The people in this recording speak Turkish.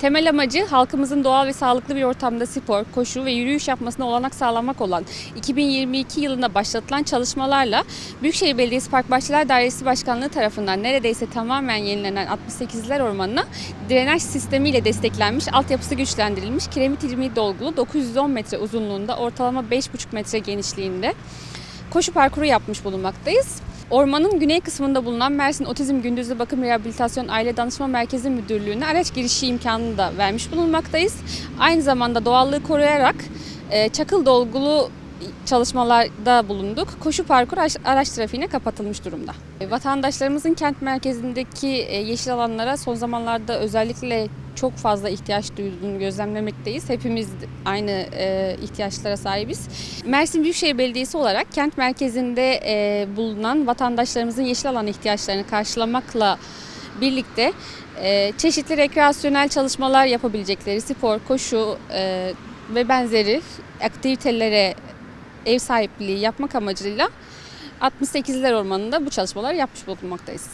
Temel amacı halkımızın doğal ve sağlıklı bir ortamda spor, koşu ve yürüyüş yapmasına olanak sağlamak olan 2022 yılında başlatılan çalışmalarla Büyükşehir Belediyesi Park Bahçeler Dairesi Başkanlığı tarafından neredeyse tamamen yenilenen 68'ler ormanına drenaj sistemiyle desteklenmiş, altyapısı güçlendirilmiş, kiremit ilmi dolgulu 910 metre uzunluğunda ortalama 5,5 metre genişliğinde koşu parkuru yapmış bulunmaktayız. Ormanın güney kısmında bulunan Mersin Otizm Gündüzlü Bakım Rehabilitasyon Aile Danışma Merkezi Müdürlüğü'ne araç girişi imkanını da vermiş bulunmaktayız. Aynı zamanda doğallığı koruyarak e, çakıl dolgulu çalışmalarda bulunduk. Koşu parkur araç, trafiğine kapatılmış durumda. E, Vatandaşlarımızın kent merkezindeki e, yeşil alanlara son zamanlarda özellikle çok fazla ihtiyaç duyduğunu gözlemlemekteyiz. Hepimiz aynı e, ihtiyaçlara sahibiz. Mersin Büyükşehir Belediyesi olarak kent merkezinde bulunan vatandaşlarımızın yeşil alan ihtiyaçlarını karşılamakla birlikte çeşitli rekreasyonel çalışmalar yapabilecekleri spor, koşu ve benzeri aktivitelere ev sahipliği yapmak amacıyla 68'ler Ormanı'nda bu çalışmaları yapmış bulunmaktayız.